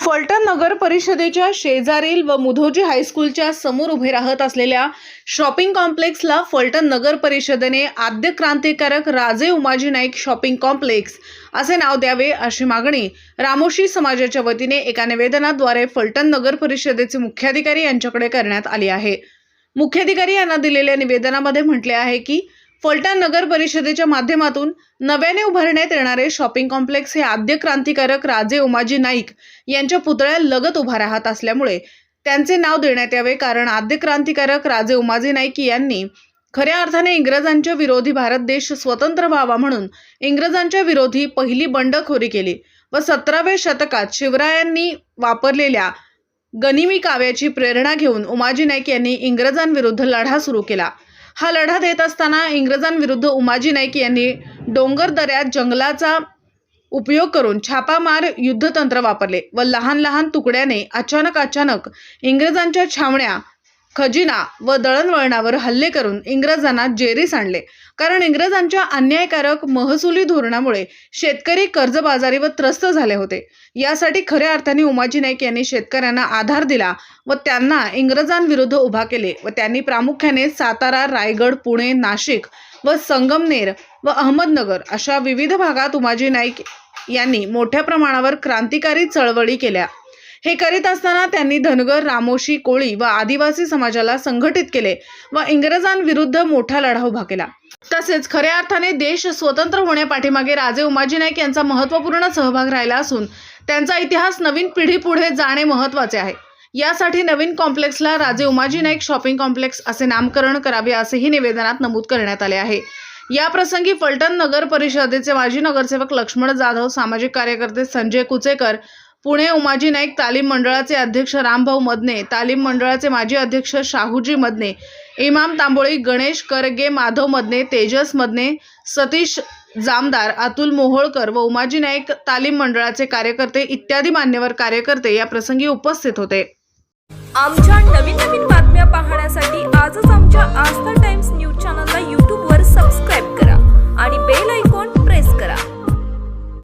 फलटण नगर परिषदेच्या शेजारील व मुधोजी हायस्कूलच्या समोर उभे राहत असलेल्या शॉपिंग कॉम्प्लेक्सला फलटण नगर परिषदेने आद्य क्रांतिकारक राजे उमाजी नाईक शॉपिंग कॉम्प्लेक्स असे नाव द्यावे अशी मागणी रामोशी समाजाच्या वतीने एका निवेदनाद्वारे फलटण नगर परिषदेचे मुख्याधिकारी यांच्याकडे करण्यात आली आहे. मुख्याधिकारी यांना दिलेल्या निवेदनामध्ये म्हटले आहे की फलटण नगर परिषदेच्या माध्यमातून नव्याने उभारण्यात येणारे शॉपिंग कॉम्प्लेक्स हे आद्य क्रांतिकारक राजे उमाजी नाईक यांच्या पुतळ्या लगत उभा राहत असल्यामुळे त्यांचे नाव देण्यात यावे. कारण आद्य क्रांतिकारक राजे उमाजी नाईक यांनी खऱ्या अर्थाने इंग्रजांच्या विरोधी भारत देश स्वतंत्र व्हावा म्हणून इंग्रजांच्या विरोधी पहिली बंडखोरी केली व सतराव्या शतकात शिवरायांनी वापरलेल्या गनिमी काव्याची प्रेरणा घेऊन उमाजी नाईक यांनी इंग्रजांविरुद्ध लढा सुरू केला. हा लढा देत असताना इंग्रजांविरुद्ध उमाजी नाईक यांनी डोंगर दऱ्यात जंगलाचा उपयोग करून छापामार युद्धतंत्र वापरले व लहान लहान तुकड्याने अचानक अचानक इंग्रजांच्या छावण्या खजिना व दळणवळणावर हल्ले करून इंग्रजांना जेरीस आणले. कारण इंग्रजांच्या अन्यायकारक महसुली धोरणामुळे शेतकरी कर्जबाजारी व त्रस्त झाले होते. यासाठी खऱ्या अर्थाने उमाजी नाईक यांनी शेतकऱ्यांना आधार दिला व त्यांना इंग्रजांविरुद्ध उभा केले व त्यांनी प्रामुख्याने सातारा रायगड पुणे नाशिक व संगमनेर व अहमदनगर अशा विविध भागात उमाजी नाईक यांनी मोठ्या प्रमाणावर क्रांतिकारी चळवळी केल्या. हे करीत असताना त्यांनी धनगर रामोशी कोळी व आदिवासी समाजाला संघटित केले व इंग्रजांविरुद्ध मोठा लढा उभा केला. तसेच खऱ्या अर्थाने देश स्वतंत्र होण्यापाठीमागे राजे उमाजी नाईक यांचा महत्त्वपूर्ण सहभाग राहिला असून त्यांचा इतिहास नवीन पिढी पुढे जाणे महत्त्वाचे आहे. यासाठी नवीन कॉम्प्लेक्सला राजे उमाजी नाईक शॉपिंग कॉम्प्लेक्स असे नामकरण करावे असेही निवेदनात नमूद करण्यात आले आहे. या प्रसंगी फलटण नगर परिषदेचे माजी नगरसेवक लक्ष्मण जाधव सामाजिक कार्यकर्ते संजय कुचेकर पुणे उमाजी नाईक तालीम मंडळाचे अध्यक्ष रामभाऊ मदने तालीम मंडळाचे माजी अध्यक्ष शाहूजी मदने इमाम तांबोळी गणेश करगे माधव मदने तेजस मदने सतीश जामदार अतुल मोहोळकर व उमाजी नाईक तालीम मंडळाचे कार्यकर्ते इत्यादी मान्यवर कार्यकर्ते या प्रसंगी उपस्थित होते. आमच्या नवीन नवीन बातम्या पाहण्यासाठी आजच आमच्या